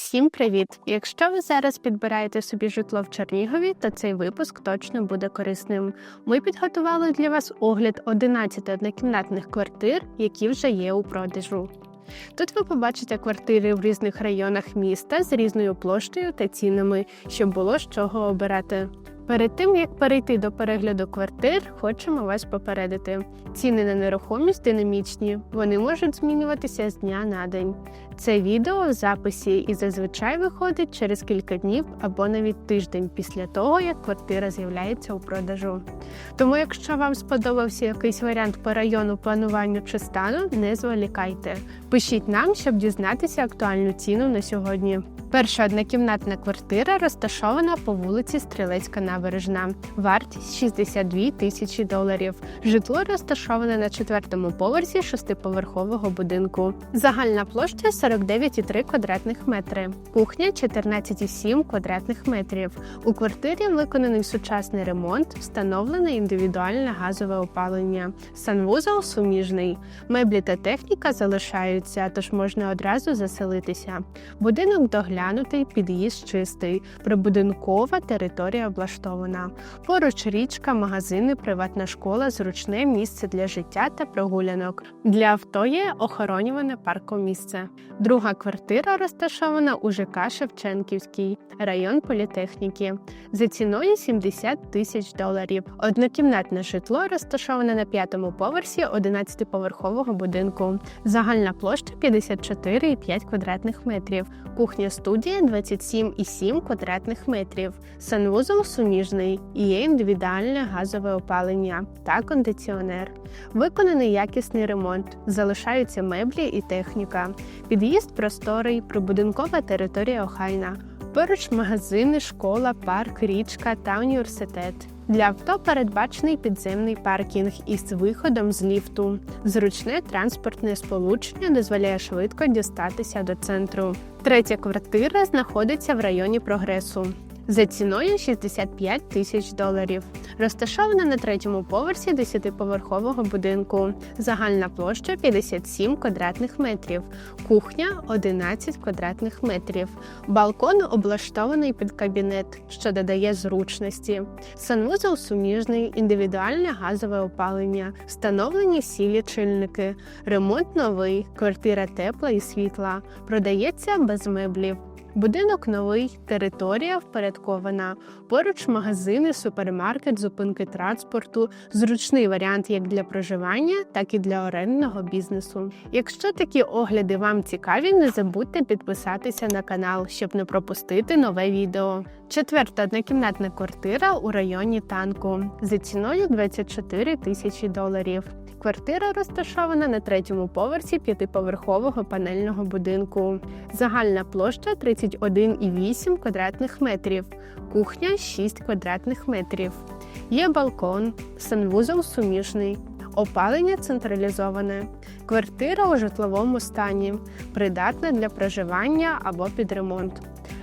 Всім привіт! Якщо ви зараз підбираєте собі житло в Чернігові, то цей випуск точно буде корисним. Ми підготували для вас огляд 11 однокімнатних квартир, які вже є у продажу. Тут ви побачите квартири в різних районах міста з різною площею та цінами, щоб було з чого обирати. Перед тим як перейти до перегляду квартир, хочемо вас попередити. Ціни на нерухомість динамічні, вони можуть змінюватися з дня на день. Це відео в записі і зазвичай виходить через кілька днів або навіть тиждень після того, як квартира з'являється у продажу. Тому, якщо вам сподобався якийсь варіант по району планування чи стану, не зволікайте. Пишіть нам, щоб дізнатися актуальну ціну на сьогодні. Перша однокімнатна квартира розташована по вулиці Стрілецька набережна. Вартість 62 тисячі доларів. Житло розташоване на четвертому поверсі шестиповерхового будинку. Загальна площа 49,3 квадратних метри. Кухня 14,7 квадратних метрів. У квартирі виконаний сучасний ремонт, встановлене індивідуальне газове опалення. Санвузол суміжний. Меблі та техніка залишаються, тож можна одразу заселитися. Будинок доглянутий, під'їзд чистий, прибудинкова територія облаштована. Поруч річка, магазини, приватна школа, зручне місце для життя та прогулянок. Для авто є охоронюване паркомісце. Друга квартира розташована у ЖК Шевченківський, район політехніки. За ціною 70 тисяч доларів. Однокімнатне житло розташоване на п'ятому поверсі 11-поверхового будинку. Загальна площа 54,5 квадратних метрів. Кухня студія 27,7 квадратних метрів. Санвузол суміжний і є індивідуальне газове опалення та кондиціонер. Виконаний якісний ремонт. Залишаються меблі і техніка. Під'їзд просторий, прибудинкова територія охайна. Поруч магазини, школа, парк, річка та університет. Для авто передбачений підземний паркінг із виходом з ліфту. Зручне транспортне сполучення дозволяє швидко дістатися до центру. Третя квартира знаходиться в районі прогресу. За ціною 65 тисяч доларів. Розташована на третьому поверсі 10-поверхового будинку. Загальна площа 57 квадратних метрів. Кухня 11 квадратних метрів. Балкон облаштований під кабінет, що додає зручності. Санвузол суміжний, індивідуальне газове опалення, встановлені всі лічильники, ремонт новий, квартира тепла і світла. Продається без меблів. Будинок новий, територія впорядкована. Поруч магазини, супермаркет, зупинки транспорту, зручний варіант як для проживання, так і для орендного бізнесу. Якщо такі огляди вам цікаві, не забудьте підписатися на канал, щоб не пропустити нове відео. Четверта однокімнатна квартира у районі танку за ціною 24 тисячі доларів. Квартира розташована на третьому поверсі п'ятиповерхового панельного будинку. Загальна площа 31,8 квадратних метрів, кухня 6 квадратних метрів. Є балкон, санвузол суміжний, опалення централізоване, квартира у житловому стані, придатна для проживання або під ремонт.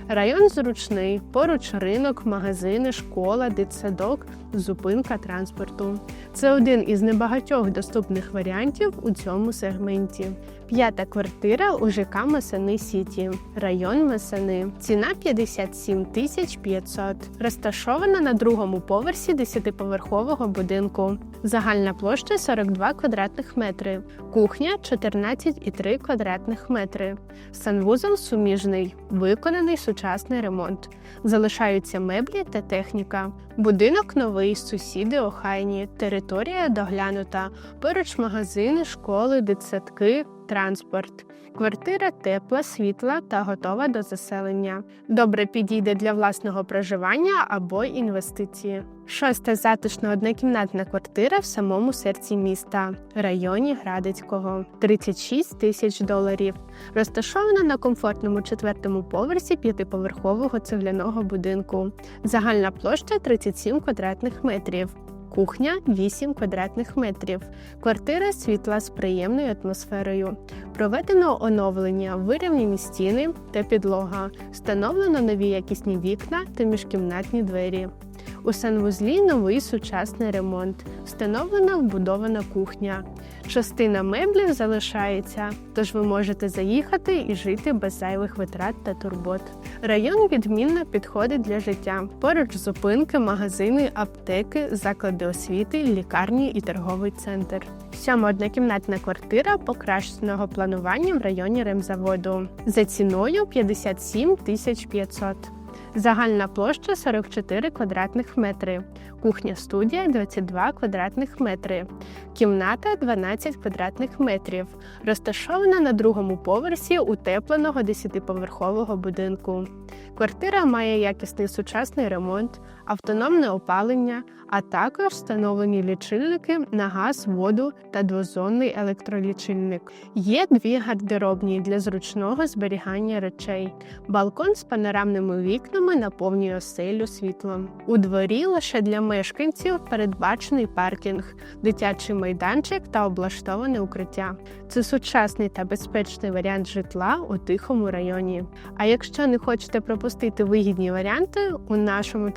Район зручний, поруч ринок, магазини, школа, дитсадок, зупинка транспорту. Це один із небагатьох доступних варіантів у цьому сегменті. П'ята квартира у ЖК Масани Сіті, район Масани. Ціна 57 тисяч 500. Розташована на другому поверсі 10-поверхового будинку. Загальна площа 42 квадратних метри. Кухня 14,3 квадратних метри. Санвузол суміжний, виконаний сучасний ремонт. Залишаються меблі та техніка. Будинок новий, сусіди охайні, територія доглянута, поруч магазини, школи, дитсадки, транспорт. Квартира тепла, світла та готова до заселення. Добре підійде для власного проживання або інвестиції. Шоста затишна однокімнатна квартира в самому серці міста, районі Градицького, 36 тисяч доларів. Розташована на комфортному четвертому поверсі п'ятиповерхового цегляного будинку. Загальна площа 37 квадратних метрів. Кухня 8 квадратних метрів. Квартира світла з приємною атмосферою. Проведено оновлення, вирівняні стіни та підлога. Встановлено нові якісні вікна та міжкімнатні двері. У санвузлі новий сучасний ремонт. Встановлена вбудована кухня. Частина меблів залишається, тож ви можете заїхати і жити без зайвих витрат та турбот. Район відмінно підходить для життя. Поруч зупинки, магазини, аптеки, заклади освіти, лікарні і торговий центр. Сьома однокімнатна квартира покращеного планування в районі ремзаводу за ціною 57 тисяч 500. Загальна площа 44 квадратних метри. Кухня студія 22 квадратних метри. Кімната 12 квадратних метрів. Розташована на другому поверсі утепленого 10-поверхового будинку. Квартира має якісний сучасний ремонт, автономне опалення, а також встановлені лічильники на газ, воду та двозонний електролічильник. Є дві гардеробні для зручного зберігання речей. Балкон з панорамними вікнами наповнює оселю світлом. У дворі лише для мешканців передбачений паркінг, дитячий майданчик та облаштоване укриття. Це сучасний та безпечний варіант житла у тихому районі. А якщо не хочете пропустити вигідні варіанти, у нашому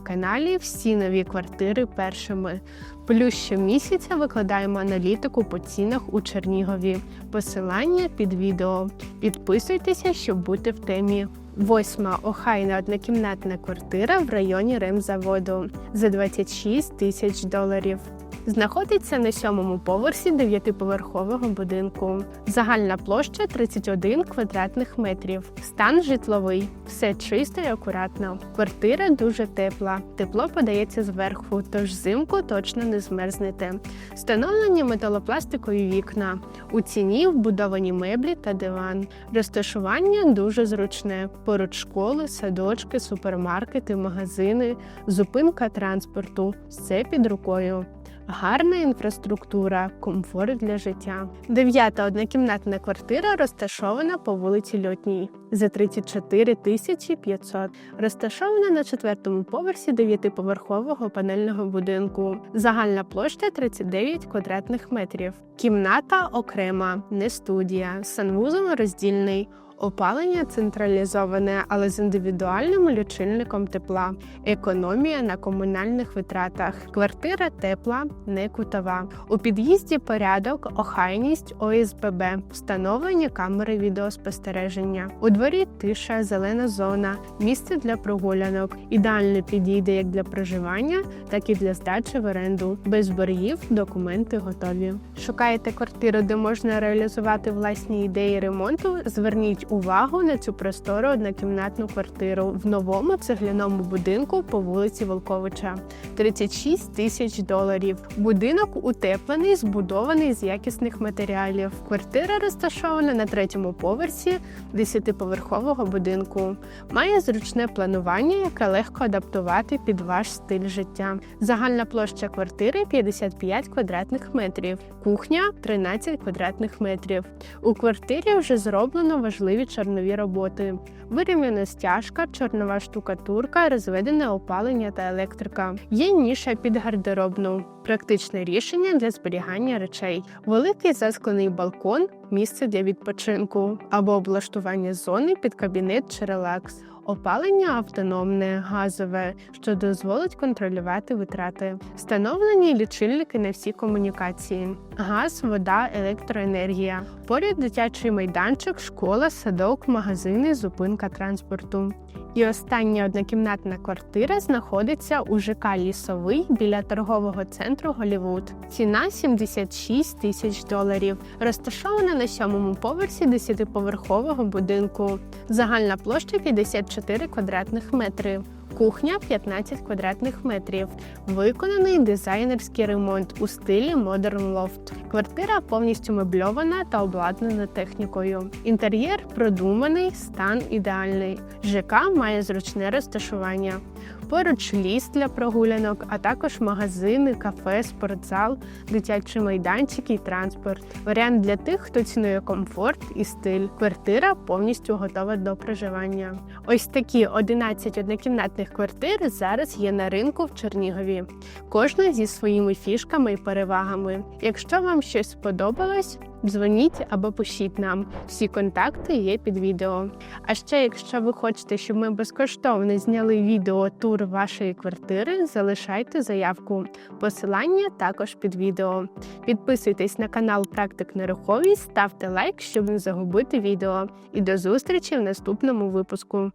телеграм-каналі всі нові квартири першими. Плюс щомісяця викладаємо аналітику по цінах у Чернігові. Посилання під відео. Підписуйтеся, щоб бути в темі. Восьма охайна однокімнатна квартира в районі ремзаводу за 26 тисяч доларів. Знаходиться на сьомому поверсі дев'ятиповерхового будинку. Загальна площа 31 квадратних метрів. Стан житловий, все чисто і акуратно. Квартира дуже тепла. Тепло подається зверху, тож взимку точно не змерзнете. Встановлені металопластикові вікна. У ціні вбудовані меблі та диван. Розташування дуже зручне. Поруч школи, садочки, супермаркети, магазини, зупинка транспорту. Все під рукою. Гарна інфраструктура, комфорт для життя. Дев'ята однокімнатна квартира розташована по вулиці Льотній за 34 тисячі 500. Розташована на четвертому поверсі дев'ятиповерхового панельного будинку. Загальна площа 39 квадратних метрів. Кімната окрема, не студія, санвузол роздільний. Опалення централізоване, але з індивідуальним лічильником тепла, економія на комунальних витратах. Квартира тепла, не кутова. У під'їзді порядок, охайність ОСББ, встановлені камери відеоспостереження. У дворі тиша, зелена зона, місце для прогулянок. Ідеально підійде як для проживання, так і для здачі в оренду. Без боргів документи готові. Шукаєте квартиру, де можна реалізувати власні ідеї ремонту? Зверніть увагу на цю простору однокімнатну квартиру в новому цегляному будинку по вулиці Волковича. 36 тисяч доларів. Будинок утеплений, збудований з якісних матеріалів. Квартира розташована на третьому поверсі 10-поверхового будинку. Має зручне планування, яке легко адаптувати під ваш стиль життя. Загальна площа квартири 55 квадратних метрів, кухня 13 квадратних метрів. У квартирі вже зроблено важливі чорнові роботи. Вирівняна стяжка, чорнова штукатурка, розведене опалення та електрика. Є ніша під гардеробну, практичне рішення для зберігання речей, великий засклений балкон, місце для відпочинку або облаштування зони під кабінет чи релакс. Опалення автономне, газове, що дозволить контролювати витрати, встановлені лічильники на всі комунікації, газ, вода, електроенергія, поряд дитячий майданчик, школа, садок, магазини, зупинка транспорту. І остання однокімнатна квартира знаходиться у ЖК Лісовий біля торгового центру Голівуд. Ціна 76 тисяч доларів. Розташована на сьомому поверсі 10-поверхового будинку. Загальна площа 54 квадратних метри. Кухня 15 квадратних метрів. Виконаний дизайнерський ремонт у стилі Modern Loft. Квартира повністю мебльована та обладнана технікою. Інтер'єр продуманий, стан ідеальний. ЖК має зручне розташування. Поруч ліс для прогулянок, а також магазини, кафе, спортзал, дитячі майданчики і транспорт. Варіант для тих, хто цінує комфорт і стиль. Квартира повністю готова до проживання. Ось такі 11 однокімнатних квартир зараз є на ринку в Чернігові. Кожна зі своїми фішками і перевагами. Якщо вам щось сподобалось, дзвоніть або пишіть нам. Всі контакти є під відео. А ще, якщо ви хочете, щоб ми безкоштовно зняли відео тур вашої квартири, залишайте заявку. Посилання також під відео. Підписуйтесь на канал Практик Нерухомість, ставте лайк, щоб не загубити відео. І до зустрічі в наступному випуску.